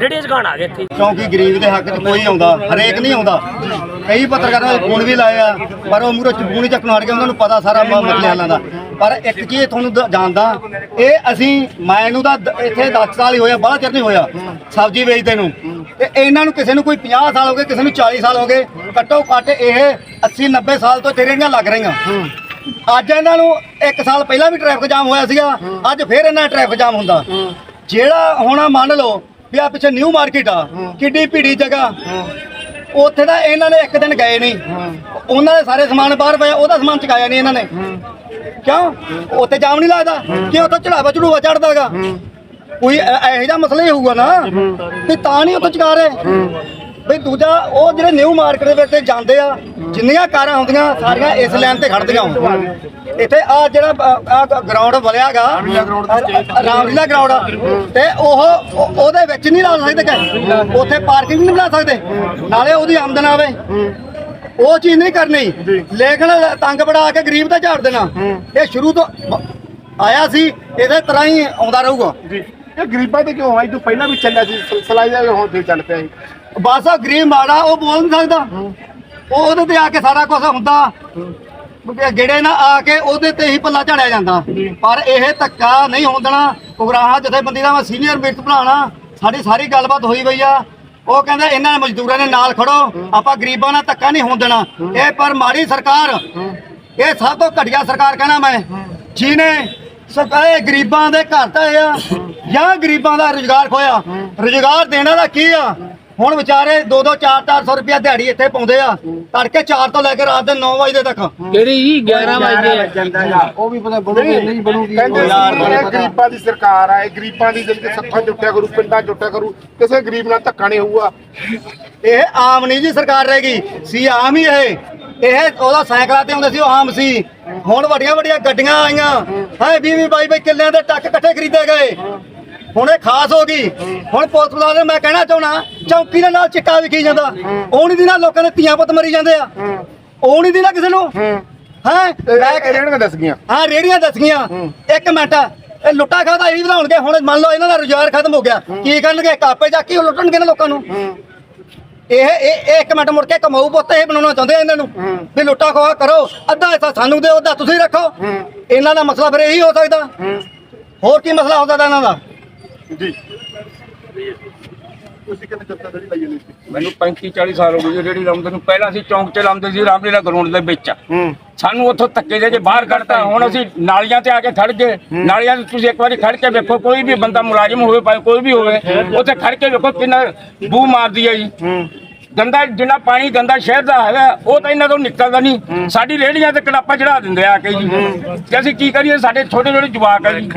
ਰੇੜੀਆਂ ਚਕਾਣ ਆ ਗਏ ਇੱਥੇ। ਕਿਉਂਕਿ ਗਰੀਬ ਦੇ ਹੱਕ 'ਚ ਕੋਈ ਆਉਂਦਾ, ਹਰੇਕ ਨਹੀਂ ਆਉਂਦਾ। ਕਈ ਪੱਤਰਕਾਰਾਂ ਨੇ ਫੋਨ ਵੀ ਲਾਏ ਪਰ ਉਹ ਮੂਰੇ ਚੁਗੂ ਚੱਕਣ ਹਟ ਗਏ ਉਹਨਾਂ ਨੂੰ ਪਤਾ ਸਾਰਾ ਮਸਲੇ ਹਾਲਾਂ ਦਾ। ਪਰ ਇੱਕ ਚੀਜ਼ ਤੁਹਾਨੂੰ ਦ- ਜਾਣਦਾ, ਇਹ ਅਸੀਂ ਮੈਨੂੰ ਤਾਂ ਦ- ਇੱਥੇ 10 ਸਾਲ ਹੀ ਹੋਇਆ, ਬਾਹਲਾ ਚਿਰ ਨਹੀਂ ਹੋਇਆ ਸਬਜ਼ੀ ਵੇਚਦੇ ਨੂੰ। ਤੇ ਇਹਨਾਂ ਨੂੰ ਕਿਸੇ ਨੂੰ ਕੋਈ 50 ਸਾਲ ਹੋ ਗਏ, ਕਿਸੇ ਨੂੰ 40 ਸਾਲ ਹੋ ਗਏ, ਘੱਟੋ ਘੱਟ ਇਹ 80 90 ਸਾਲ ਤੋਂ ਤੇਰੀਆਂ ਲੱਗ ਰਹੀਆਂ। ਅੱਜ ਇਹਨਾਂ ਨੂੰ 1 ਸਾਲ ਪਹਿਲਾਂ ਵੀ ਟ੍ਰੈਫਿਕ ਜਾਮ ਹੋਇਆ ਸੀਗਾ, ਅੱਜ ਫੇਰ ਇਹਨਾਂ ਦਾ ਟ੍ਰੈਫਿਕ ਜਾਮ ਹੁੰਦਾ। ਜਿਹੜਾ ਹੁਣ ਮੰਨ ਲਓ ਵੀ ਆ ਪਿੱਛੇ ਨਿਊ ਮਾਰਕੀਟ ਆ। ਕਿੱਡੀ ਭੀੜੀ ਜਗ੍ਹਾ। ਉੱਥੇ ਤਾਂ ਇਹਨਾਂ ਨੇ ਇੱਕ ਦਿਨ ਗਏ ਨਹੀਂ। ਉਹਨਾਂ ਦੇ ਸਾਰੇ ਸਮਾਨ ਬਾਹਰ ਪਿਆ ਉਹਦਾ ਸਮਾਨ ਚੁਕਾਇਆ ਨਹੀਂ ਇਹਨਾਂ ਨੇ। ਕਿਉਂ? ਉੱਥੇ ਜਾਮ ਨਹੀਂ ਲੱਗਦਾ? ਕਿ ਉੱਥੇ ਚੜਾਵਾ ਚੜੂਵਾ ਚੜਦਾਗਾ? ਕੋਈ ਇਹ- ਜਿਹਾ ਮਸਲਾ ਹੀ ਹੋਊਗਾ ਨਾ। ਵੀ ਤਾਂ ਨਹੀਂ ਉੱਥੇ ਚੁਕਾ ਰਹੇ। ਬਈ ਦੂਜਾ ਉਹ ਜਿਹੜੇ ਨਿਊ ਮਾਰਕੀਟ ਦੇ ਵਿੱਚ ਜਾਂਦੇ ਆ ਜਿੰਨੀਆਂ ਕਾਰਾਂ ਹੁੰਦੀਆਂ ਸਾਰੀਆਂ ਇਸ ਲਾਈਨ ਤੇ ਖੜਦੀਆਂ ਹੋਣ। ਇੱਥੇ ਆ ਜਿਹੜਾ ਆ ਗਰਾਊਂਡ ਬਣਿਆਗਾ ਰਾਮਲੀਲਾ ਗਰਾਊਂਡ ਤੇ ਉਹ ਉਹ- ਉਹਦੇ ਵਿੱਚ ਨਹੀਂ ਲਾ ਸਕਦੇ ਕਿ? ਉੱਥੇ ਪਾਰਕਿੰਗ ਨਹੀਂ ਬਣਾ ਸਕਦੇ। ਨਾਲੇ ਉਹਦੀ ਆਮਦਨ ਆਵੇ। ਉਹ ਚੀਜ਼ ਨਹੀਂ ਕਰਨੀ। ਲੇਕਿਨ ਤੰਗ ਬੜਾ ਕੇ ਗਰੀਬ ਤੇ ਝਾੜ ਦੇਣਾ। ਇਹ ਸ਼ੁਰੂ ਤੋਂ ਆਇਆ ਸੀ ਇਸੇ ਤਰ੍ਹਾਂ ਹੀ ਆਉਂਦਾ ਰਹੂਗਾ। ਜੀ। ਇਹ ਗਰੀਬਾਂ ਤੇ ਕਿਉਂ ਆਈ? ਤੂੰ ਪਹਿਲਾਂ ਵੀ ਚੱਲਿਆ ਸੀ ਸਿਲਸਿਲਾ ਜਿਹਾ ਹੁਣ ਫੇਰ ਚੱਲ ਪਿਆ ਬਸ ਗਰੀਬ ਮਾੜਾ ਉਹ ਬੋਲ ਨਹੀਂ ਸਕਦਾ। ਉਹ ਉਹਦੇ ਤੇ ਆ ਕੇ ਸਾਰਾ ਕੁਝ ਹੁੰਦਾ। ਕਿਉਂਕਿ ਨਾ ਆ ਕੇ ਉਹਦੇ ਤੇ ਹੀ ਪੱਲਾ ਝਾੜਿਆ ਜਾਂਦਾ। ਪਰ ਇਹ ਧੱਕਾ ਨਹੀਂ ਹੋਣ ਦੇਣਾ। ਉਗਰਾਹਾਂ, ਜਥੇਬੰਦੀ ਦਾ ਮੈਂ ਸੀਨੀਅਰ ਮਿਰਤ ਬਣਾਉਣਾ ਸਾਡੀ ਸਾਰੀ ਗੱਲਬਾਤ ਹੋਈ ਪਈ ਆ। ਉਹ ਕਹਿੰਦੇ ਇਹਨਾਂ ਨੇ ਮਜ਼ਦੂਰਾਂ ਦੇ ਨਾਲ ਖੜੋ। ਆਪਾਂ ਗਰੀਬਾਂ ਨਾਲ ਧੱਕਾ ਨਹੀਂ ਹੋਣ ਦੇਣਾ। ਇਹ ਪਰ ਮਾੜੀ ਸਰਕਾਰ, ਇਹ ਸਭ ਤੋਂ ਘਟੀਆ ਸਰਕਾਰ ਕਹਿਣਾ ਮੈਂ। ਜਿਹਨੇ ਸਰਕਾਰੇ ਗਰੀਬਾਂ ਦੇ ਘਰ ਤਾਂ ਆ ਜਾਂ ਗਰੀਬਾਂ ਦਾ ਰੁਜ਼ਗਾਰ ਖੋਇਆ। ਰੁਜ਼ਗਾਰ ਦੇਣਾ ਦਾ ਕੀ ਆ? ਹੁਣ ਵਿਚਾਰੇ 2-2 4-400 ਰੁਪਇਆ ਦਿਹਾੜੀ ਇੱਥੇ ਪਾਉਂਦੇ ਆ। ਤੜਕੇ 4 ਤੋਂ ਲੈ ਕੇ ਰਾਤ ਦੇ 9 ਵਜੇ ਤੱਕ। ਕਿਹੜੀ ਜੀ? 11 ਵਜੇ। ਆ ਉਹ ਵੀ ਪਤਾ ਬਣੂਗੀ ਨਹੀਂ ਬਣੂਗੀ। ਕਹਿੰਦੇ ਸੀ ਇਹ ਗਰੀਬਾਂ ਦੀ ਸਰਕਾਰ ਆ। ਇਹ ਗਰੀਬਾਂ ਦੀ ਜਿਹੜੀ ਸੱਥਾਂ ਜੁੱਟਿਆ ਕਰੂ ਪਿੰਡਾਂ ਜੁੱਟਿਆ ਕਰੂ ਕਿਸੇ ਗਰੀਬ ਨਾਲ ਧੱਕਾ ਨਹੀਂ ਹੋਊਗਾ। ਇਹ ਆਮ ਨਹੀਂ ਜੀ ਸਰਕਾਰ ਰਹੇਗੀ। ਸੀ ਆਮ ਹੀ ਇਹ। ਇਹ ਉਹਦਾ ਸਾਈਕਲਾਂ ਤੇ ਆਉਂਦੇ ਸੀ ਉਹ ਆਮ ਸੀ। ਹੁਣ ਵੱਡੀਆਂ ਵੱਡੀਆਂ ਗੱਡੀਆਂ ਆਈਆਂ। ਹੈ 20 20 22 ਕਿੱਲਿਆਂ ਦੇ ਟੱਕ ਇਕੱਠੇ ਖਰੀਦੇ ਗਏ। ਹੁਣ ਇਹ ਖਾਸ ਹੋ ਗਈ। ਹੁਣ ਪੁਲਿਸ ਮੁਲਾਜ਼ਮ ਮੈਂ ਕਹਿਣਾ ਚਾਹਣਾ ਚੌਕੀ ਦੇ ਨਾਲ ਚਿੱਟਾ ਵਿਖੀ ਜਾਂਦਾ। ਉਹ ਨਹੀਂ ਦੀ ਨਾਲ ਲੋਕਾਂ ਦੇ ਧੀਆਂ ਪੁੱਤ ਮਰੀ ਜਾਂਦੇ ਆ। ਉਹ ਨਹੀਂ ਦੀ ਨਾ ਕਿਸੇ ਨੂੰ। ਹੈ? ਇਹ ਰੇੜੀਆਂ ਦੱਸ ਗਈਆਂ। ਹਾਂ ਰੇੜੀਆਂ ਦੱਸ ਗਈਆਂ। ਇੱਕ ਮਿੰਟ। ਇਹ ਲੁੱਟਾ ਖਾਦਾ ਇਹੀ ਵਧਾਉਣਗੇ ਹੁਣ ਮੰਨ ਲਓ ਇਹਨਾਂ ਦਾ ਰੁਜ਼ਗਾਰ ਖਤਮ ਹੋ ਗਿਆ। ਕੀ ਕਰਨਗੇ? ਕਾਪੇ ਜਾ ਕੇ ਲੁੱਟਣਗੇ ਨਾ ਲੋਕਾਂ ਨੂੰ। ਇਹ ਇਹ ਇਹ ਇੱਕ ਮਿੰਟ ਮੁੜ ਕੇ ਕਮਾਊ ਪੁੱਤ ਇਹ ਬਣਾਉਣਾ ਚਾਹੁੰਦੇ ਆ ਇਹਨਾਂ ਨੂੰ। ਵੀ ਲੁੱਟਾ ਖੋਆ ਕਰੋ। ਅੱਧਾ ਹਿੱਸਾ ਸਾਨੂੰ ਦਿਓ ਅੱਧਾ ਤੁਸੀਂ ਰੱਖੋ। ਇਹਨਾਂ ਦਾ ਮਸਲਾ ਫਿਰ ਇਹੀ ਹੋ ਸਕਦਾ। ਹੋਰ ਕੀ ਮਸਲਾ ਹੋ ਸਕਦਾ ਇਹਨਾਂ ਦਾ? ਜੀ। ਤੁਸੀਂ ਕਿੰਨੇ ਚਿਰ ਤੋਂ ਜਿਹੜੀ ਲਈ ਜਾਂਦੀ ਸੀ? ਮੈਨੂੰ 35 40 ਸਾਲ ਹੋ ਗਏ ਜਿਹੜੀ ਲਾਉਂਦੇ ਨੂੰ। ਪਹਿਲਾਂ ਅਸੀਂ ਚੌਂਕ 'ਚ ਲਾਉਂਦੇ ਸੀ ਰਾਮਲੀਲਾ ਗਰਾਊਂਡ ਦੇ ਵਿੱਚ। ਹੂੰ। ਸਾਨੂੰ ਉੱਥੋਂ ਧੱਕੇ ਦੇ ਕੇ ਬਾਹਰ ਕੱਢਤਾ। ਹੁਣ ਅਸੀਂ ਨਾਲੀਆਂ ਤੇ ਆ ਕੇ ਖੜ ਗਏ। ਨਾਲੀਆਂ ਤੇ ਤੁਸੀਂ ਇੱਕ ਵਾਰੀ ਖੜ ਕੇ ਵੇਖੋ ਕੋਈ ਵੀ ਬੰਦਾ ਮੁਲਾਜ਼ਮ ਹੋਵੇ ਭਾਵੇਂ ਕੋਈ ਵੀ ਹੋਵੇ ਉੱਥੇ ਖੜ ਕੇ ਵੇਖੋ ਕਿੰਨਾ ਬੂ ਮਾਰਦੀ ਹੈ ਜੀ। ਗੰਦਾ ਜਿੰਨਾ ਪਾਣੀ ਗੰਦਾ ਸ਼ਹਿਰ ਦਾ ਹੈਗਾ ਉਹ ਤਾਂ ਇਹਨਾਂ ਤੋਂ ਨਿਕਲਦਾ ਨਹੀਂ। ਸਾਡੀ ਰੇੜੀਆਂ ਤੇ ਕਨਾਪਾ ਚੜਾ ਦਿੰਦੇ ਆ ਕੇ ਜੀ। ਤੇ ਅਸੀਂ ਕੀ ਕਰੀਏ? ਸਾਡੇ ਛੋਟੇ ਛੋਟੇ ਜਵਾਕ ਆ ਜੀ।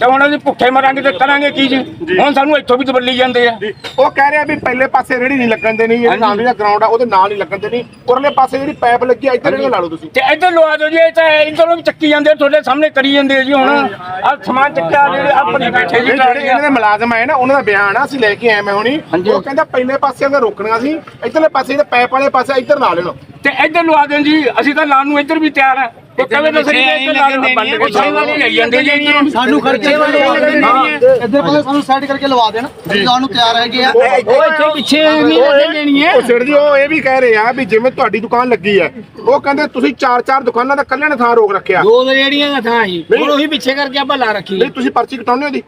ਤੇ ਹੁਣ ਅਸੀਂ ਭੁੱਖੇ ਮਰਾਂਗੇ ਤੇ ਕਰਾਂਗੇ ਕੀ ਜੀ? ਹੁਣ ਸਾਨੂੰ ਇੱਥੋਂ ਵੀ ਦਬੱਲੀ ਜਾਂਦੇ ਆ। ਉਹ ਕਹਿ ਰਿਹਾ ਵੀ ਪਹਿਲੇ ਪਾਸੇ ਰੇੜੀ ਨਹੀਂ ਲੱਗਣ ਦੇਣੀ ਇਹ ਨਾਲ ਜਿਹੜਾ ਗਰਾਊਂਡ ਆ ਉਹਦੇ ਨਾਲ ਹੀ ਲੱਗਣ ਦੇਣੀ। ਉਰਲੇ ਪਾਸੇ ਜਿਹੜੀ ਪਾਈਪ ਲੱਗੀ ਆ ਇੱਧਰ ਲਾ ਲਓ ਤੁਸੀਂ। ਤੇ ਇੱਧਰ ਲਵਾ ਦਿਓ ਜੀ ਇਹ ਤਾਂ ਇੱਧਰੋਂ ਵੀ ਚੱਕੀ ਜਾਂਦੇ ਤੁਹਾਡੇ ਸਾਹਮਣੇ ਕਰੀ ਜਾਂਦੇ ਆ ਜੀ ਹੁਣ। ਆ ਸਮਾਨ ਚੱਕਿਆ ਜਿਹੜੇ ਆਪਣੀ ਬੈਠੇ ਜੀ ਜਿਹੜੇ ਦੇ ਮੁਲਾਜ਼ਮ ਆਏ ਨਾ ਉਹਨਾਂ ਦਾ ਬਿਆਨ ਆ ਅਸੀਂ ਲੈ ਕੇ ਆਏ ਮੈਂ ਹੁਣੀ। ਉਹ ਕਹਿੰਦਾ ਪਹਿਲੇ ਪਾਸੇ ਉਹਨੇ ਰੋਕਣੀਆਂ ਸੀ ਇੱਧਰਲੇ ਪਾਸੇ ਜਿਹੜੇ ਪਾਈਪ ਵਾਲੇ ਪਾਸੇ ਇੱਧਰ ਲਾ ਲੈਣੋ ਤੇ ਇੱਧਰ ਲਵਾ ਦੇਣ ਜੀ ਅਸੀਂ ਤਾਂ ਲਾਉਣ ਨੂੰ ਇੱਧਰ ਵੀ ਤਿਆਰ ਆ। ਉਹ ਕਹਿੰਦੇ ਤਾਂ ਸਹੀ ਇੱਧਰ ਲਾ ਦੇਣ ਬੰਦ ਕੇ ਸਾਈ ਵਾਲੀ ਲਈ ਜਾਂਦੇ ਜੀ ਇੱਧਰੋਂ ਸਾਨੂੰ ਖਰਚੇ ਵਾਲੇ ਇੱਧਰ ਕੋਲੇ ਸਾਨੂੰ ਸੈੱਟ ਕਰਕੇ ਲਵਾ ਦੇਣ। ਲਗਾਉਣ ਨੂੰ ਤਿਆਰ ਹੈਗੇ ਆ। ਉਹ ਇੱਥੇ ਪਿੱਛੇ ਨਹੀਂ ਲੱਗੇ ਲੈਣੀ ਹੈ। ਉਹ ਸਿਰ ਜੀ ਉਹ ਇਹ ਵੀ ਕਹਿ ਰਹੇ ਆ ਵੀ ਜਿਵੇਂ ਤੁਹਾਡੀ ਦੁਕਾਨ ਲੱਗੀ ਹੈ ਉਹ ਕਹਿੰਦੇ ਤੁਸੀਂ ਚਾਰ ਚਾਰ ਦੁਕਾਨਾਂ ਦਾ ਕੱਲਿਆਂ ਨੇ ਥਾਂ ਰੋਕ ਰੱਖਿਆ। ਦੋ ਦਾ ਥਾਂ ਹੁਣ ਉਹੀ ਪਿੱਛੇ ਕਰਕੇ ਆਪਾਂ ਲਾ ਰੱਖੀ ਨਹੀਂ ਤੁਸੀਂ ਪਰਚੀ ਕਟਾਉਂਦੇ ਹੋ ਦੀ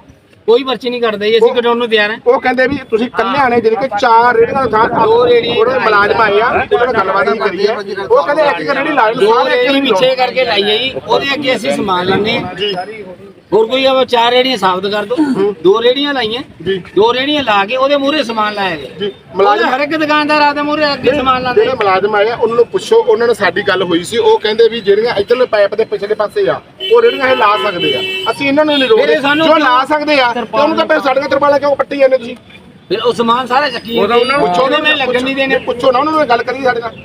ਕੋਈ ਪਰਚੀ ਨਹੀਂ ਕਰਦੇ ਜੀ ਅਸੀਂ ਕਟਾਉਣ ਨੂੰ ਤਿਆਰ ਹਾਂ। ਉਹ ਕਹਿੰਦੇ ਵੀ ਤੁਸੀਂ ਕੱਲਿਆਂ ਨੇ ਜਿਹੜੇ ਕਿ ਚਾਰ ਰੇੜੀਆਂ ਦਾ ਥਾਂ ਦੋ ਰੇਹੜੀਆਂ ਉਹਦੇ ਮੁਲਾਜ਼ਮ ਆਏ ਆ ਉਹਨਾਂ ਨਾਲ ਗੱਲਬਾਤ ਕਰੀ ਆ ਉਹ ਕਹਿੰਦੇ ਇੱਕ ਰੇੜੀ ਲਾ ਲੈਣ ਦੋ ਰੇੜੀ ਰੇੜੀ ਪਿੱਛੇ ਕਰਕੇ ਲਾਈ ਹੈ ਜੀ ਉਹਦੇ ਅੱਗੇ ਅਸੀਂ ਸਮਾਨ ਹਾਂ। ਹੋਰ ਕੋਈ ਆ ਚਾਰ ਰੇੜੀਆਂ ਸਾਬਤ ਕਰ ਦੋ ਦੋ ਰੇੜੀਆਂ ਲਾਈਆਂ। ਜੀ। ਦੋ ਰੇੜੀਆਂ ਲਾ ਕੇ ਉਹਦੇ ਮੂਹਰੇ ਸਮਾਨ ਲਾਇਆ ਜੀ ਮੁਲਾਜ਼ਮ ਮੁਲਾਜ਼ਮ ਹਰ ਇੱਕ ਦੁਕਾਨਦਾਰ ਆਪਦੇ ਮੂਹਰੇ ਅੱਗੇ ਸਮਾਨ ਲਾਉਂਦੇ ਜਿਹੜੇ ਮੁਲਾਜ਼ਮ ਆਏ ਆ ਉਹਨਾਂ ਨੂੰ ਪੁੱਛੋ ਉਹਨਾਂ ਨਾਲ ਸਾਡੀ ਗੱਲ ਹੋਈ ਸੀ। ਉਹ ਕਹਿੰਦੇ ਵੀ ਜਿਹੜੀਆਂ ਇੱਧਰਲੇ ਪਾਈਪ ਦੇ ਪਿਛਲੇ ਪਾਸੇ ਆ ਉਹ ਰੇੜੀਆਂ ਇਹ ਲਾ ਸਕਦੇ ਆ। ਅਸੀਂ ਇਹਨਾਂ ਨੂੰ ਨਹੀਂ ਰੋਕਦੇ। ਜੋ ਲਾ ਸਕਦੇ ਆ ਤੇ ਉਹਨੂੰ ਤਾਂ ਫਿਰ ਸਾਡੇ ਨਾਲ ਤਰਪਾਲਾ ਕਿਉਂ ਪੱਟੀ ਜਾਂਦੇ ਤੁਸੀਂ? ਫਿਰ ਉਹ ਸਮਾਨ ਸਾਰਾ ਚੱਕੀ ਉਹਦਾ ਉਹਨਾਂ ਨੂੰ ਉਹਦੇ ਮੈਂ ਲੱਗਣ ਨਹੀਂ ਦੇਣੇ। ਪੁੱਛੋ ਨਾ ਉਹਨਾਂ ਨੂੰ ਗੱਲ ਕਰੀ ਸਾਡੇ ਨਾਲ।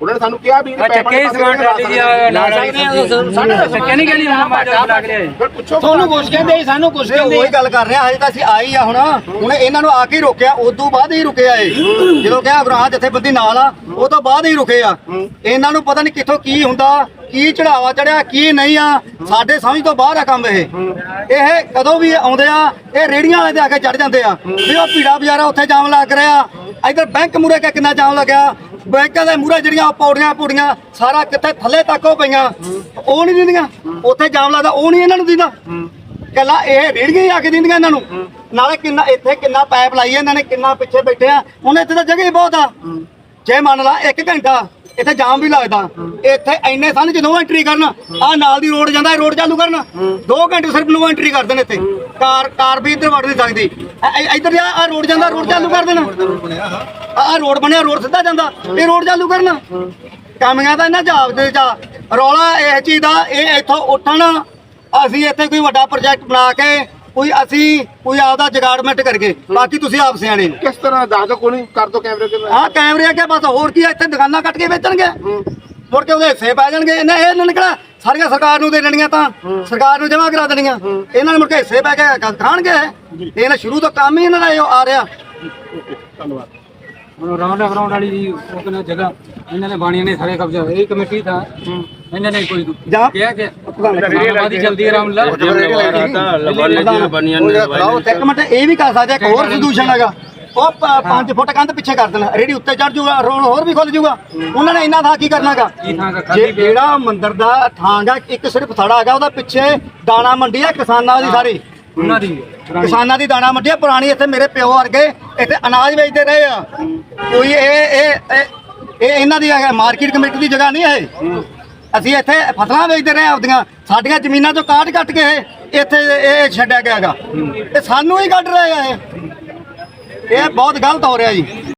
ਉਹਨਾਂ ਨੇ ਸਾਨੂੰ ਕਿਹਾ ਵੀ ਇਹਦੇ ਪਾਈਪਾਂ ਦੇ ਪਾਸੇ ਰੇਹੜੀਆਂ ਲਾ ਸਕਦੇ ਆ। ਲਾ ਸਕਦੇ ਆ ਉਹ ਸਾਡੇ ਤਾਂ ਚੱਕਿਆ ਨਹੀਂ ਗਈ ਹੁਣ ਬਾਟਾ ਬਣਾ ਕੇ ਫਿਰ ਪੁੱਛੋ ਤੁਹਾਨੂੰ ਕੁਛ ਕਹਿੰਦੇ ਸੀ, ਸਾਨੂੰ ਕੁਛ ਇਹ ਕਹਿੰਦੇ। ਉਹੀ ਗੱਲ ਕਰ ਰਿਹਾ ਹਜੇ ਤਾਂ ਅਸੀਂ ਆਈ ਆ ਹੁਣ। ਹੁਣ ਇਹਨਾਂ ਨੂੰ ਆ ਕੇ ਹੀ ਰੋਕਿਆ ਉਸ ਤੋਂ ਬਾਅਦ ਹੀ ਰੁਕੇ ਆ ਇਹ। ਜਦੋਂ ਕਿਹਾ ਅਗਰਾਹ ਜਥੇਬੰਦੀ ਨਾਲ ਆ ਉਹ ਤੋਂ ਬਾਅਦ ਹੀ ਰੁਕੇ ਆ। ਇਹਨਾਂ ਨੂੰ ਪਤਾ ਨਹੀਂ ਕਿੱਥੋਂ ਕੀ ਹੁੰਦਾ ਕੀ ਚੜਾਵਾ ਚੜਿਆ ਕੀ ਨਹੀਂ ਆ। ਸਾਡੇ ਸਮਝ ਤੋਂ ਬਾਹਰ ਆ ਕੰਮ ਇਹ। ਇਹ ਕਦੋਂ ਵੀ ਆਉਂਦੇ ਆ ਇਹ ਰੇੜੀਆਂ ਵਾਲੇ ਦੇ ਆ ਕੇ ਚੜ ਜਾਂਦੇ ਆ। ਵੀ ਉਹ ਭੀੜਾ ਬਜ਼ਾਰਾ ਉੱਥੇ ਜਾਮ ਲੱਗ ਰਿਹਾ ਇਧਰ ਬੈਂਕ ਮੂਰੇ ਕਿੰਨਾ ਜਾਮ ਲੱਗਿਆ। ਬੈਂਕਾਂ ਦੇ ਮੂਰੇ ਜਿਹੜੀਆਂ ਉਹ ਪੌੜੀਆਂ ਸਾਰਾ ਕਿੱਥੇ ਥੱਲੇ ਤੱਕ ਹੋ ਪਈਆਂ। ਉਹ ਨਹੀਂ ਦਿੰਦੀਆਂ। ਉੱਥੇ ਜਾਮ ਲੱਗਦਾ, ਉਹ ਨਹੀਂ ਇਹਨਾਂ ਨੂੰ ਦਿੰਦਾ। ਕੱਲਾ ਇਹ ਰੇੜੀਆਂ ਹੀ ਆ ਕੇ ਦਿੰਦੀਆਂ ਇਹਨਾਂ ਨੂੰ। ਨਾਲੇ ਕਿੰਨਾ ਇੱਥੇ ਕਿੰਨਾ ਪਾਈਪ ਲਾਈ ਇਹਨਾਂ ਨੇ, ਕਿੰਨਾ ਪਿੱਛੇ ਬੈਠੇ ਆ। ਹੁਣ ਇੱਥੇ ਤਾਂ ਜਗ੍ਹਾ ਹੀ ਬਹੁਤ ਆ। ਜੇ ਮੰਨ ਲਾ 1 ਘੰਟਾ, ਇੱਥੇ ਜਾਮ ਵੀ ਲੱਗਦਾ। ਇੱਥੇ ਐਨੇ ਸਨ ਜਦੋਂ ਐਂਟਰੀ ਕਰਨ ਆ ਨਾਲ ਦੀ ਰੋਡ ਜਾਂਦਾ ਰੋਡ ਚਾਲੂ ਕਰਨ। 2 ਘੰਟੇ ਸਿਰਫ ਨੂੰ ਐਂਟਰੀ ਕਰ ਦੇਣ ਇੱਥੇ। ਕਾਰ ਕਾਰ ਵੀ ਇੱਧਰ ਵੜ ਨਹੀਂ ਸਕਦੀ ਇੱਧਰ ਆ ਰੋਡ ਜਾਂਦਾ ਰੋਡ ਚਾਲੂ ਕਰ ਦੇਣਾ। ਆ ਰੋਡ ਬਣਿਆ ਰੋਡ ਸਿੱਧਾ ਜਾਂਦਾ ਇਹ ਰੋਡ ਚਾਲੂ ਕਰਨਾ। ਕਾਮੀਆਂ ਦਾ ਇਹਨਾਂ ਜਾਬ ਦੇ ਜਾ। ਰੌਲਾ ਇਹ ਚੀਜ਼ ਦਾ ਇਹ ਇੱਥੋਂ ਉੱਠਣ। ਅਸੀਂ ਇੱਥੇ ਕੋਈ ਵੱਡਾ ਪ੍ਰੋਜੈਕਟ ਬਣਾ ਕੇ ਕੋਈ ਅਸੀਂ ਕੋਈ ਆਪਦਾ ਜਗਾੜਮੈਂਟ ਕਰਕੇ ਬਾਕੀ ਤੁਸੀਂ ਆਪ ਸਿਆਣੇ ਨੇ ਕਿਸ ਤਰ੍ਹਾਂ ਦੱਸ ਦੋ ਕੋਈ ਕਰ ਦੋ ਕੈਮਰੇ ਤੇ ਆਹ ਕੈਮਰੇ ਅੱਗੇ ਬਸ ਹੋਰ ਕੀ ਆ, ਇੱਥੇ ਦੁਕਾਨਾਂ ਕੱਟ ਕੇ ਵੇਚਣਗੇ। ਮੁੜ ਕੇ ਉਹਦੇ ਹਿੱਸੇ ਪੈ ਜਾਣਗੇ। ਇਹਨਾਂ ਇਹ ਨੇ ਕਿਹੜਾ ਸਾਰੀਆਂ ਸਰਕਾਰ ਨੂੰ ਦੇ ਦੇਣੀਆਂ ਤਾਂ ਸਰਕਾਰ ਨੂੰ ਜਮ੍ਹਾਂ ਕਰਾ ਦੇਣੀਆਂ। ਇਹਨਾਂ ਨੇ ਮੁੜ ਕੇ ਹਿੱਸੇ ਪੈ ਕੇ ਖਾਣਗੇ ਇਹਨਾਂ ਸ਼ੁਰੂ ਤੋਂ ਕੰਮ ਹੀ ਇਹਨਾਂ ਦਾ ਇਹੋ ਆ ਰਿਹਾ। ਹੁਣ ਰਾਉਂਡ ਗਰਾਉਂਡ ਵਾਲੀ ਜੀ ਉਹ ਜਗ੍ਹਾ ਇਹਨਾਂ ਨੇ ਬਾਣੀਆਂ ਨੇ ਸਾਰੇ ਕਬਜ਼ਾ ਇਹ ਕਮੇਟੀ ਥਾ ਇਹਨਾਂ ਨੇ ਕੋਈ ਜਾ ਕਿਹਾ ਕਿ ਆਬਾਦੀ ਜਲਦੀ ਨੇ ਇੱਕ ਮਿੰਟ ਇਹ ਵੀ ਕਰ ਸਕਦੇ ਇੱਕ ਹੋਰ ਸੋਲੂਸ਼ਨ ਹੈਗਾ। ਉਹ 5 ਫੁੱਟ ਕੰਧ ਪਿੱਛੇ ਕਰ ਦੇਣਾ। ਰੇੜੀ ਉੱਤੇ ਚੜ ਜਾਊਗਾ ਰੋਡ ਹੋਰ ਵੀ ਖੁੱਲ ਜਾਊਗਾ ਉਹਨਾਂ ਨੇ ਇੰਨਾ ਥਾਂ ਕੀ ਕਰਨਾਗਾ? ਕੀ ਥਾਂ ਦਾ ਖਾਲੀ ਜੇ ਜਿਹੜਾ ਮੰਦਿਰ ਦਾ ਥਾਂ ਗਾ ਇੱਕ ਸਿਰਫ ਥੜਾ ਹੈਗਾ ਉਹਦਾ ਪਿੱਛੇ ਦਾਣਾ ਮੰਡੀ ਆ ਕਿਸਾਨਾਂ ਦੀ ਸਾਰੀ। ਉਹਨਾਂ ਦੀ ਪੁਰਾਣੀ। ਕਿਸਾਨਾਂ ਦੀ ਦਾਣਾ ਮੰਡੀ ਆ ਪੁਰਾਣੀ ਇੱਥੇ ਮੇਰੇ ਪਿਓ ਵਰਗੇ ਇੱਥੇ ਅਨਾਜ ਵੇਚਦੇ ਰਹੇ ਆ। ਕੋਈ ਇਹ ਇਹ ਇਹ- ਇਹ ਇਹਨਾਂ ਦੀ ਮਾਰਕੀਟ ਕਮੇਟੀ ਦੀ ਜਗ੍ਹਾ ਨਹੀਂ ਹੈ। ਅਸੀਂ ਇੱਥੇ ਫਸਲਾਂ ਵੇਚਦੇ ਰਹੇ ਆਪਦੀਆਂ। ਸਾਡੀਆਂ ਜ਼ਮੀਨਾਂ ਤੋਂ ਕਾਟ ਕੱਟ ਕੇ ਇੱਥੇ ਇਹ ਛੱਡਿਆ ਗਿਆਗਾ ਤੇ ਸਾਨੂੰ ਹੀ ਕੱਢ ਰਹੇ ਆ ਇਹ। ਇਹ ਬਹੁਤ ਗਲਤ ਹੋ ਰਿਹਾ ਜੀ।